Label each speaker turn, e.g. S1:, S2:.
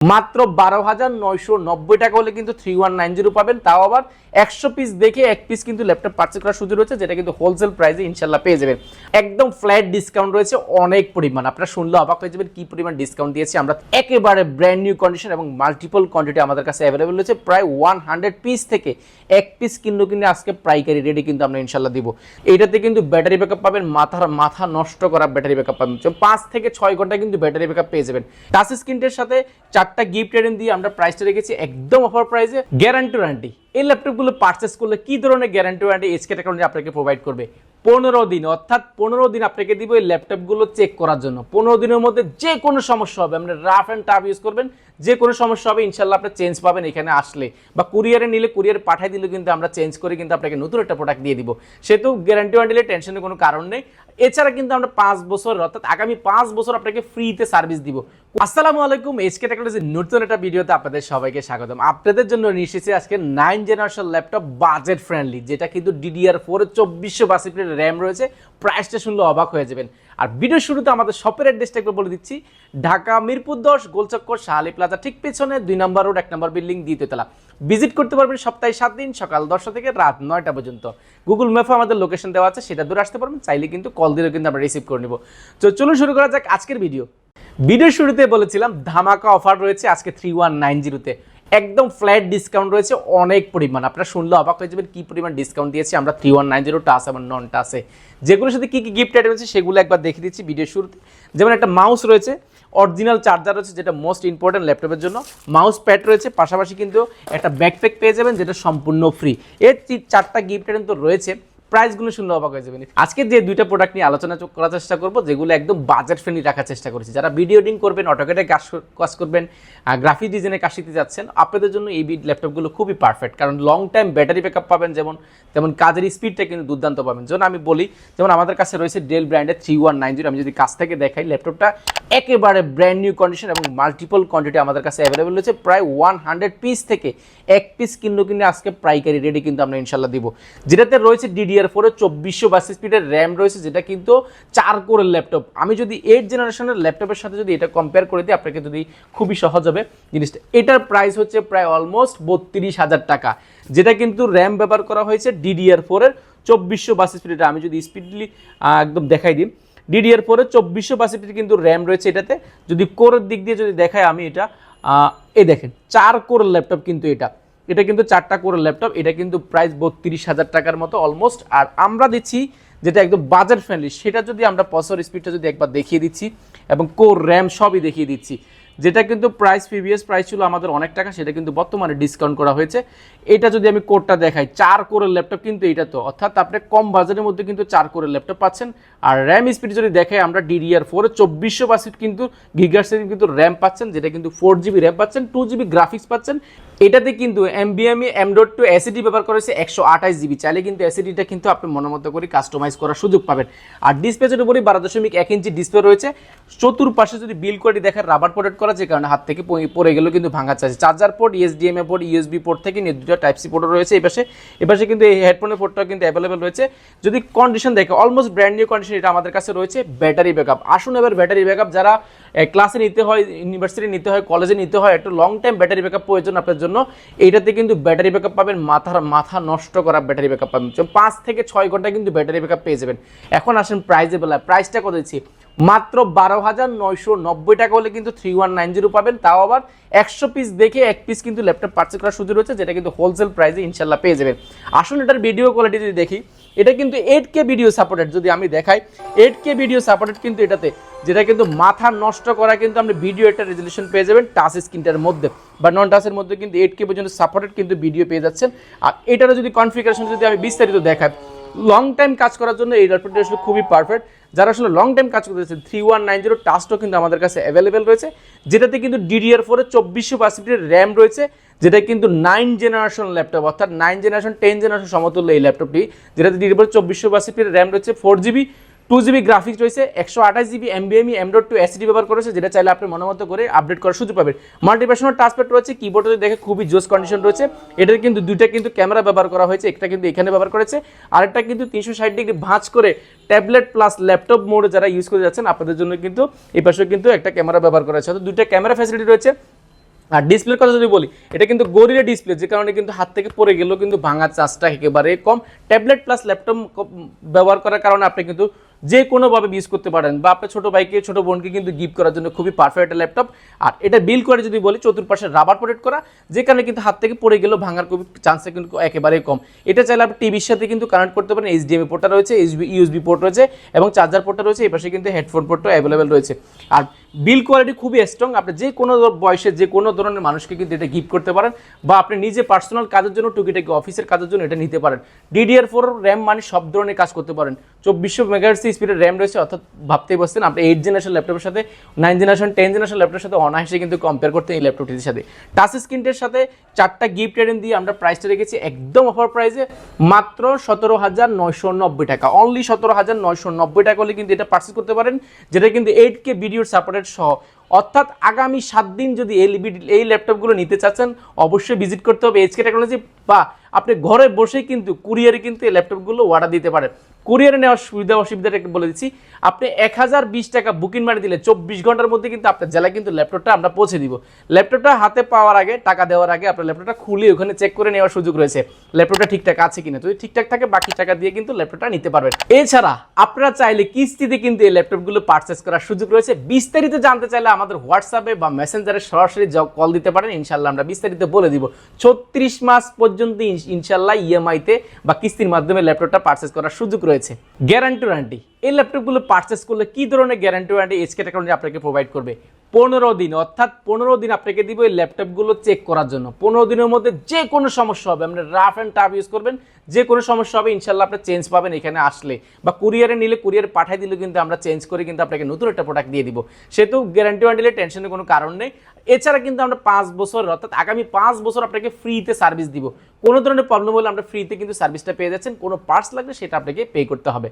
S1: মাত্র বারো হাজার নয়শো নব্বই টাকা হলে কিন্তু থ্রি ওয়ান নাইন জিরো পাবেন। তাও আবার একশো পিস দেখে এক পিস কিন্তু ল্যাপটপ পার্চেস করার সুযোগ রয়েছে, যেটা কিন্তু হোলসেল প্রাইসে ইনশাল্লাহ পেয়ে যাবেন। একদম ফ্ল্যাট ডিসকাউন্ট রয়েছে, অনেক পরিমাণ। আপনারা শুনলে অবাক হয়ে যাবেন কি পরিমাণ ডিসকাউন্ট দিয়েছি আমরা। একেবারে ব্র্যান্ড নিউ কন্ডিশন এবং মাল্টিপল কোয়ান্টিটি আমাদের কাছে অ্যাভেলেবল রয়েছে। প্রায় ওয়ান হান্ড্রেড পিস থেকে এক পিস কিনলেও কিন্তু আজকে প্রাইকারি রেডি কিন্তু আমরা ইনশাল্লাহ দিব। এইটাতে কিন্তু ব্যাটারি ব্যাকআপ পাবেন, মাথার মাথা নষ্ট করা ব্যাটারি ব্যাকআপ পাবেন। পাঁচ থেকে ছয় ঘণ্টা কিন্তু ব্যাটারি ব্যাকআপ পেয়ে যাবেন। টাচ স্ক্রিনটার সাথে চারটা গিফট আইটেম দিয়ে আমরা প্রাইসটা রেখেছি একদম অফার প্রাইসে গ্যারান্টি ওয়ারান্টি এই ল্যাপটপগুলো পারচেস করলে কি ধরনের গ্যারান্টি ওয়ারেন্টি এসকে টেকনোলজি আপনাকে প্রোভাইড করবে? পনেরো দিন, অর্থাৎ পনেরো দিন আপনাকে দিব এই ল্যাপটপগুলো চেক করার জন্য। পনেরো দিনের মধ্যে যে কোনো সমস্যা হবে, আপনি রাফ অ্যান্ড টাফ ইউজ করবেন। যে কোনো সমস্যা হবে, ইনশাল্লাহ আপনি চেঞ্জ পাবেন এখানে আসলে। বা কুরিয়ারে নিলে কুরিয়ারে পাঠিয়ে দিলে কিন্তু আমরা চেঞ্জ করে কিন্তু আপনাকে নতুন একটা প্রোডাক্ট দিয়ে দিব। সেহেতু গ্যারান্টি ওয়ারেন্টি টেনশনের কোনো কারণ নেই। এছাড়া কিন্তু আমরা পাঁচ বছর, অর্থাৎ আগামী পাঁচ বছর আপনাকে ফ্রিতে সার্ভিস দিব। আসসালামু আলাইকুম এইচকে টেকনোলজির নতুন একটা ভিডিওতে আপনাদের সবাইকে স্বাগতম। আপনাদের জন্য নিয়ে এসেছি আজকে nine generation laptop budget friendly যেটা কিন্তু ডিডিআর ফোর চব্বিশশো বাসিপির র্যাম রয়েছে। প্রাইসটা শুনলে অবাক হয়ে যাবেন। আর ভিডিও শুরুতে আমাদের শপের অ্যাড্রেসটা একটু বলে দিচ্ছি। ঢাকা মিরপুর দশ, গোলচক্কর শাহালি প্লাজা ঠিক পেছনে, দুই নম্বর রোড, এক নম্বর বিল্ডিং দ্বিতীয়তলা ভিজিট করতে পারবেন সপ্তাহে সাত দিন, সকাল দশটা থেকে রাত নয়টা পর্যন্ত। গুগল ম্যাপে আমাদের লোকেশন দেওয়া আছে, সেটা দূরে আসতে পারবেন, চাইলে কিন্তু কল দিলেও কিন্তু আমরা রিসিভ করে নিব। তো চলুন শুরু করা যাক আজকের ভিডিও ভিডিও শুরুতে বলেছিলাম, ধামাকা অফার রয়েছে আজকে থ্রি ওয়ান নাইন জিরোতে একদম ফ্ল্যাট ডিসকাউন্ট রয়েছে, অনেক পরিমাণ। আপনারা শুনলে অবাক হয়ে যাবেন কি পরিমাণ ডিসকাউন্ট দিয়েছি, আমরা থ্রি ওয়ান নাইন জিরো টাস এবং নন টাসে যেগুলোর সাথে কী কী গিফট আইটেম আছে, সেগুলো একবার দেখে দিচ্ছি ভিডিও শুরুতে। যেমন একটা মাউস রয়েছে অরিজিনাল চার্জার রয়েছে যেটা মোস্ট ইম্পর্টেন্ট ল্যাপটপের জন্য। মাউস প্যাড রয়েছে, পাশাপাশি কিন্তু একটা ব্যাকপ্যাক পেয়ে যাবেন যেটা সম্পূর্ণ ফ্রি এর চারটা গিফট আইটেম তো রয়েছে। প্রাইসগুলো শুনলে অবাক হয়ে যাবেন। আজকে যে দুইটা প্রোডাক্ট নিয়ে আলোচনা করার চেষ্টা করব, যেগুলো একদম বাজেট ফ্রেন্ডলি রাখার চেষ্টা করেছি। যারা ভিডিও এডিং করবেন অটোকেটে কাজ কাজ করবেন গ্রাফিক ডিজাইনে কাজ শিখতে যাচ্ছেন, আপনাদের জন্য এই ল্যাপটপগুলো খুবই পারফেক্ট কারণ লং টাইম ব্যাটারি ব্যাকআপ পাবেন, যেমন তেমন কাজের স্পিডটা কিন্তু দুর্দান্ত পাবেন। যেমন আমি বলি, যেমন আমাদের কাছে রয়েছে ডেল ব্র্যান্ডের থ্রি ওয়ান নাইন জিরো আমি যদি কাছ থেকে দেখাই ল্যাপটপটা একেবারে ব্র্যান্ড নিউ কন্ডিশন এবং মাল্টিপল কোয়ান্টিটি আমাদের কাছে অ্যাভেলেবল রয়েছে। প্রায় ওয়ান হান্ড্রেড পিস থেকে এক পিস কিনলেও কিন্তু আজকে প্রাইকারি রেডি কিন্তু আমরা ইনশাল্লাহ দিব। যেটাতে রয়েছে ডিডিআর ফোরের চব্বিশশো বাসি স্পিডের র্যাম রয়েছে, যেটা কিন্তু চার কোরের ল্যাপটপ আমি যদি এইট জেনারেশনের ল্যাপটপের সাথে যদি এটা কম্পেয়ার করে দিই, আপনাকে যদি খুবই সহজ হবে জিনিসটা। এটার প্রাইস হচ্ছে প্রায় অলমোস্ট বত্রিশ হাজার টাকা, যেটা কিন্তু র্যাম ব্যবহার করা হয়েছে ডিডিআর ফোরের চব্বিশশো বাসি স্পিড আমি যদি স্পিডলি একদম দেখাই দিই। ডিডিআর ফোরের চব্বিশশো বাসি স্পিড কিন্তু র্যাম রয়েছে এটাতে। যদি কোরের দিক দিয়ে যদি দেখায় আমি এটা এ দেখেন, চার কোরের ল্যাপটপ কিন্তু এটা। এটা কিন্তু চারটা কোরের ল্যাপটপ, এটা কিন্তু প্রাইস বত্রিশ হাজার টাকার মতো অলমোস্ট আর আমরা দিচ্ছি যেটা একদম বাজেট ফ্রেন্ডলি সেটা যদি আমরা পসর স্পিডটা যদি একবার দেখিয়ে দিচ্ছি এবং কোর র্যাম সবই দেখিয়ে দিচ্ছি। যেটা কিন্তু প্রাইস প্রিভিয়াস প্রাইস ছিল আমাদের অনেক টাকা, সেটা কিন্তু বর্তমানে ডিসকাউন্ট করা হয়েছে। এটা যদি আমি কোডটা দেখাই, চার কোরের ল্যাপটপ কিন্তু এটা তো। অর্থাৎ আপনি কম বাজারের মধ্যে কিন্তু চার কোরের ল্যাপটপ পাচ্ছেন। আর র্যাম স্পিড যদি দেখাই, আমরা ডিডিআর ফোর চব্বিশশো পার্সেন্ট কিন্তু গিগার্সের কিন্তু র্যাম পাচ্ছেন, যেটা কিন্তু ফোর জিবি র্যাম পাচ্ছেন টু জিবি গ্রাফিক্স পাচ্ছেন। এটাতে কিন্তু এমবিএমই এম ডট টু এসিডি ব্যবহার করেছে একশো আঠাশ জিবি চাইলে কিন্তু এসিডিটা কিন্তু আপনি মনের মতো করে কাস্টমাইজ করার সুযোগ পাবেন। আর ডিসপ্লের উপরই বারো দশমিক এক ইঞ্চি ডিসপ্লে রয়েছে। চতুর্পাশে যদি বিল কোয়ালিটি দেখার রাবার প্রোটেক্ট করা যে কারণে হাত থেকে পড়ে গেলেও কিন্তু ভাঙা চাইছে charger port HDMI port USB port থেকে নিয়ে দুটো টাইপ সি পোর্টও রয়েছে এই পাশে। এ পাশে কিন্তু এই হেডফোনের পোর্টটাও কিন্তু অ্যাভেলেবেল রয়েছে। যদি কন্ডিশন দেখে অলমোস্ট ব্র্যান্ড নিউ কন্ডিশন এটা আমাদের কাছে রয়েছে ব্যাটারি ব্যাকআপ আসুন এবার ব্যাটারি ব্যাকআপ যারা ক্লাসে নিতে হয় ইউনিভার্সিটি নিতে হয় কলেজে নিতে হয়, একটু লং টাইম ব্যাটারি ব্যাকআপ প্রয়োজন আপনার জন্য, এইটাতে কিন্তু ব্যাটারি ব্যাকআপ পাবেন, মাথার, মাথা নষ্ট করা ব্যাটারি ব্যাকআপ পাবেন। পাঁচ থেকে ছয় ঘণ্টা কিন্তু ব্যাটারি ব্যাকআপ পেয়ে যাবেন। এখন আসেন প্রাইজে বেলা প্রাইসটা কত দিচ্ছি? মাত্র বারো হাজার নয়শো নব্বই টাকা হলে কিন্তু থ্রি ওয়ান নাইন জিরো পাবেন। তাও আবার একশো পিস দেখে এক পিস কিন্তু ল্যাপটপ পার্চেস করার সুযোগ রয়েছে, যেটা কিন্তু হোলসেল প্রাইসে ইনশাল্লাহ পেয়ে যাবেন। আসুন এটার ভিডিও কোয়ালিটি যদি দেখি, এটা কিন্তু এইট কে ভিডিও সাপোর্টেড যদি আমি দেখাই এইট কে ভিডিও সাপোর্টেড কিন্তু এটাতে, যেটা কিন্তু মাথা নষ্ট করা কিন্তু আপনি ভিডিও একটা রেজলিউশন পেয়ে যাবেন টাচ স্ক্রিনটার মধ্যে। বা নন টাচের মধ্যে কিন্তু এইট কে পর্যন্ত সাপোর্টেড কিন্তু ভিডিও পেয়ে যাচ্ছেন। আর এটারও যদি কনফিগারেশন যদি আমি বিস্তারিত দেখাই লং টাইম কাজ করার জন্য এই ল্যাপটপটি আসলে খুবই পারফেক্ট যারা আসলে লং টাইম কাজ করতেছে থ্রি ওয়ান নাইন জিরো টাচটাও কিন্তু আমাদের কাছে অ্যাভেলেবেল রয়েছে, যেটাতে কিন্তু ডিডিআর ফোরে চব্বিশশো পার্সেন্টের র্যাম রয়েছে, যেটা কিন্তু নাইন জেনারেশন ল্যাপটপ অর্থাৎ নাইন জেনারেশন টেন জেনারেশন সমতুল্য এই ল্যাপটপটি যেটাতে ডিডিআর ফোর চব্বিশশো পার্সেন্টের র্যাম রয়েছে four GB two GB graphics রয়েছে, একশো আঠাশ জিবি এমবিএমই এম ডট টু এসডি ব্যবহার করেছে যেটা চাইলে আপনি মনোমতো করে আপডেট করার সুযোগ পাবেন। মাল্টিপ্যাশনাল টাচপ্যাড রয়েছে কিবোর্ডে দেখে খুবই জোস কন্ডিশন রয়েছে। এটার কিন্তু দুইটা কিন্তু ক্যামেরা ব্যবহার করা হয়েছে, একটা কিন্তু এখানে ব্যবহার করেছে আরেকটা কিন্তু তিনশো ষাট ডিগ্রি ভাঁজ করে ট্যাবলেট প্লাস ল্যাপটপ মোডে যারা ইউজ করে যাচ্ছেন, আপনাদের জন্য কিন্তু এই পাশে কিন্তু একটা ক্যামেরা ব্যবহার করা হয়েছে। দুইটা ক্যামেরা ফ্যাসিলিটি রয়েছে। আর ডিসপ্লের কথা যদি বলি, এটা কিন্তু গরিলা ডিসপ্লে যে কারণে কিন্তু হাত থেকে পড়ে গেলেও কিন্তু ভাঙার চান্সটা একেবারে কম। ট্যাবলেট প্লাস ল্যাপটপ ব্যবহার করার কারণে আপনি কিন্তু যে কোনোভাবে ইউজ করতে পারেন বা আপনার ছোটো ভাইকে, ছোটো বোনকে কিন্তু গিফট করার জন্য খুবই পারফেক্ট একটা ল্যাপটপ আর এটা বিল করে যদি বলি, চতুর্পাশে রাবার প্রোটেক্ট করা যে কারণে কিন্তু হাত থেকে পড়ে গেলেও ভাঙার খুবই চান্সটা কিন্তু একেবারেই কম। এটা চাইলে আপনি টিভির সাথে কিন্তু কানেক্ট করতে পারেন এইচডিএমএ পোর্টটা রয়েছে এইচবি ইউএসবি পোর্ট রয়েছে এবং চার্জার পোর্টটা রয়েছে, এই পাশে কিন্তু হেডফোন পোর্টও অ্যাভেলেবেল রয়েছে। আর বিল কোয়ালিটি খুবই স্ট্রং আপনি যে কোনো বয়সে যে কোনো ধরনের মানুষকে কিন্তু এটা গিফট করতে পারেন বা আপনি নিজে পার্সোনাল কাজের জন্য টুকিটাকি অফিসের কাজের জন্য এটা নিতে পারেন। ডিডিআর ফোর র্যাম মানে সব ধরনের কাজ করতে পারেন। চব্বিশশো মেগাহার্স স্পিডের র্যাম রয়েছে, অর্থাৎ ভাবতেই বসছেন আপনি এইট জেনারেশন ল্যাপটপের সাথে নাইন জেনারেশন টেন জেনারেশন ল্যাপটপের সাথে অনায়াসে কিন্তু কম্পেয়ার করতে এই ল্যাপটপটির সাথে। টাচ স্ক্রিনটির সাথে চারটা গিফট রেডিং দিয়ে আমরা প্রাইসটা রেখেছি একদম অফার প্রাইসে মাত্র সতেরো হাজার নয়শো নব্বই টাকা। অনলি সতেরো হাজার নয়শো নব্বই টাকা হলে কিন্তু এটা পার্সেস করতে পারেন, যেটা কিন্তু এইট কে ভিডিওর সাপোর্টেড সহ। অর্থাৎ আগামী সাত দিন যদি এই লিবি- এই ল্যাপটপগুলো নিতে চাচ্ছেন, অবশ্যই ভিজিট করতে হবে। এইচকে টেকনোলজি বা আপনি ঘরে বসেই কিন্তু কুরিয়ারে কিন্তু এই ল্যাপটপগুলো অর্ডার দিতে পারেন। কুরিয়ারে নেওয়ার সুবিধা অসুবিধাটা বলে দিচ্ছি। আপনি এক হাজার বিশ টাকা বুকিং মারি দিলে চব্বিশ ঘণ্টার মধ্যে কিন্তু আপনার জেলায় কিন্তু ল্যাপটপটা আমরা পৌঁছে দিব। ল্যাপটপটা হাতে পাওয়ার আগে, টাকা দেওয়ার আগে আপনার ল্যাপটপটা খুলে ওখানে চেক করে নেওয়ার সুযোগ রয়েছে। ল্যাপটপটা ঠিকঠাক আছে কিনা? যদি ঠিকঠাক থাকে, বাকি টাকা দিয়ে কিন্তু ল্যাপটপটা নিতে পারবেন। এছাড়া আপনারা চাইলে কিস্তিতে কিন্তু এই ল্যাপটপগুলো পারচেস করার সুযোগ রয়েছে। বিস্তারিত জানতে চাইলে আমাদের হোয়াটসঅ্যাপে বা মেসেঞ্জারে সরাসরি কল দিতে পারেন। ইনশাল্লাহ আমরা বিস্তারিত বলে দিব। ছত্রিশ মাস পর্যন্ত ইনশাল্লাহ ইএমআইতে বা কিস্তির মাধ্যমে ল্যাপটপটা পারচেস করার সুযোগ রয়েছে। গ্যারান্টি ওয়ারেন্টি এই ল্যাপটপগুলো পারচেস করলে কি ধরনের গ্যারান্টি ওয়ারেন্টি এসকে টেকনোলজি আপনাকে প্রোভাইড করবে? পনেরো দিন, অর্থাৎ পনেরো দিন আপনাকে দিব এই ল্যাপটপগুলো চেক করার জন্য। পনেরো দিনের মধ্যে যে কোনো সমস্যা হবে, আপনি রাফ অ্যান্ড টাফ ইউজ করবেন যে কোনো সমস্যা হবে, ইনশাল্লাহ আপনি চেঞ্জ পাবেন এখানে আসলে। বা কুরিয়ারে নিলে কুরিয়ার পাঠিয়ে দিলে কিন্তু আমরা চেঞ্জ করে কিন্তু আপনাকে নতুন একটা প্রোডাক্ট দিয়ে দিব। সেহেতু গ্যারান্টি ওয়ারেন্টি টেনশনের কোনো কারণ নেই। এছাড়া কিন্তু আমরা পাঁচ বছর অর্থাৎ আগামী পাঁচ বছর আপনাকে ফ্রিতে সার্ভিস দিব। কোনো ধরনের প্রবলেম হলে আমরা ফ্রিতে কিন্তু সার্ভিসটা পেয়ে যাচ্ছেন, কোনো পার্টস লাগলে সেটা আপনাকে পে করতে হবে।